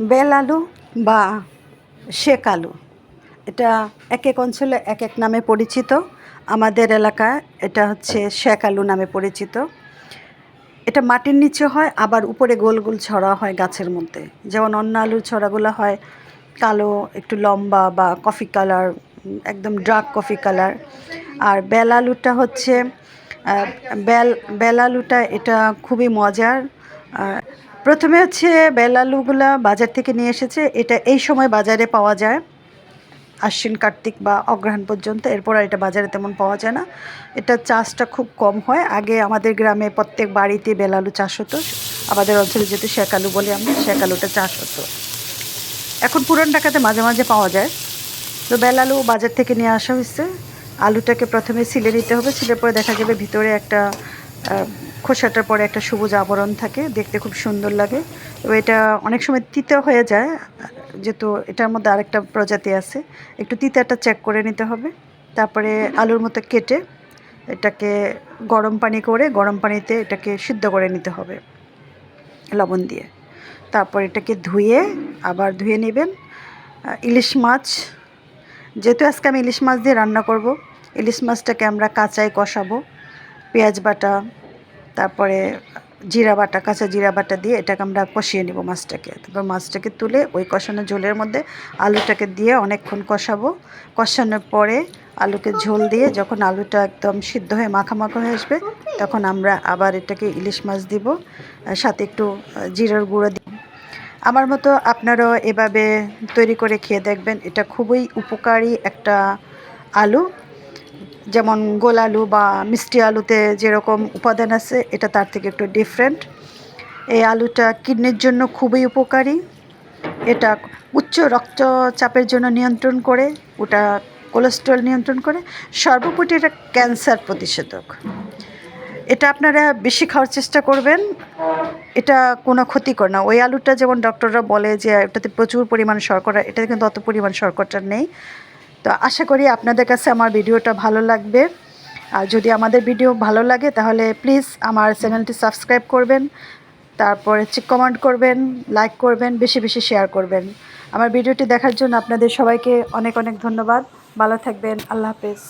Bell আলু বা shake আলু এটা এক এক অঞ্চলে এক এক নামে পরিচিত। আমাদের এলাকায় এটা হচ্ছে শেক আলু নামে পরিচিত। এটা মাটির নিচে হয়, আবার উপরে গোল গোল ছড়া হয় গাছের মধ্যে। যেমন অন্য আলুর ছড়াগুলো হয় কালো, একটু লম্বা বা কফি কালার, একদম ডার্ক কফি কালার। আর বেল আলুটা হচ্ছে বেল বেল আলুটা এটা খুবই মজার। প্রথমে হচ্ছে বেল আলুগুলা বাজার থেকে নিয়ে এসেছে। এটা এই সময় বাজারে পাওয়া যায়। আশ্বিন, কার্তিক বা অগ্রহায়ণ পর্যন্ত এরপর আর এটা বাজারে তেমন পাওয়া যায় না। এটা চাষটা খুব কম হয়। আগে আমাদের গ্রামে প্রত্যেক বাড়িতে বেলালু চাষ হতো। আমাদের অঞ্চলে যেহেতু শেকালু বলি আমরা শেকালুটা চাষ হতো। এখন পুরান টাকাতে মাঝে মাঝে পাওয়া যায়। তো বেলালু বাজার থেকে নিয়ে আসা হয়েছে। আলুটাকে প্রথমে ছিলে নিতে হবে। ছিলে পরে দেখা যাবে ভিতরে একটা খোসাটার পরে একটা সবুজ আবরণ থাকে, দেখতে খুব সুন্দর লাগে। তো এটা অনেক সময় তিতে হয়ে যায়, যেহেতু এটার মধ্যে আরেকটা প্রজাতি আছে। একটু তিতাটা চেক করে নিতে হবে। তারপরে আলুর মতো কেটে এটাকে গরম পানি করে, গরম পানিতে এটাকে সিদ্ধ করে নিতে হবে লবণ দিয়ে। তারপর এটাকে ধুয়ে আবার ধুয়ে নেবেন। ইলিশ মাছ, যেহেতু আজকে আমি ইলিশ মাছ দিয়ে রান্না করব, ইলিশ মাছটাকে আমরা কাঁচায় কষাবো। পেঁয়াজ বাটা তারপরে জিরা বাটা, কাঁচা জিরা বাটা দিয়ে এটাকে আমরা কষিয়ে নেব মাছটাকে। তারপর মাছটাকে তুলে ওই কষানো ঝোলের মধ্যে আলুটাকে দিয়ে অনেকক্ষণ কষাবো। কষানোর পরে আলুকে ঝোল দিয়ে যখন আলুটা একদম সিদ্ধ হয়ে মাখা মাখা হয়ে আসবে, তখন আমরা আবার এটাকে ইলিশ মাছ দিব সাথে একটু জিরার গুঁড়ো দিব। আমার মতো আপনারাও এভাবে তৈরি করে খেয়ে দেখবেন, এটা খুবই উপকারী একটা আলু। যেমন গোল আলু বা মিষ্টি আলুতে যেরকম উপাদান আছে, এটা তার থেকে একটু ডিফারেন্ট এই আলুটা কিডনির জন্য খুবই উপকারী। এটা উচ্চ রক্তচাপের জন্য নিয়ন্ত্রণ করে, ওটা কোলেস্ট্রল নিয়ন্ত্রণ করে। সর্বোপরি এটা ক্যান্সার প্রতিষেধক। এটা আপনারা বেশি খাওয়ার চেষ্টা করবেন। এটা কোনো ক্ষতিকর না। ওই আলুটা যেমন ডক্টররা বলে যে এটাতে প্রচুর পরিমাণ শর্করা, এটাতে কিন্তু অত পরিমাণ শর্করা নেই। তো আশা করি আপনাদের কাছে আমার ভিডিওটা ভালো লাগবে। আর যদি আমাদের ভিডিও ভালো লাগে, তাহলে প্লিজ আমার চ্যানেলটি সাবস্ক্রাইব করবেন, তারপরে হচ্ছে কমেন্ট করবেন লাইক করবেন, বেশি বেশি শেয়ার করবেন। আমার ভিডিওটি দেখার জন্য আপনাদের সবাইকে অনেক অনেক ধন্যবাদ। ভালো থাকবেন। আল্লাহ হাফেজ।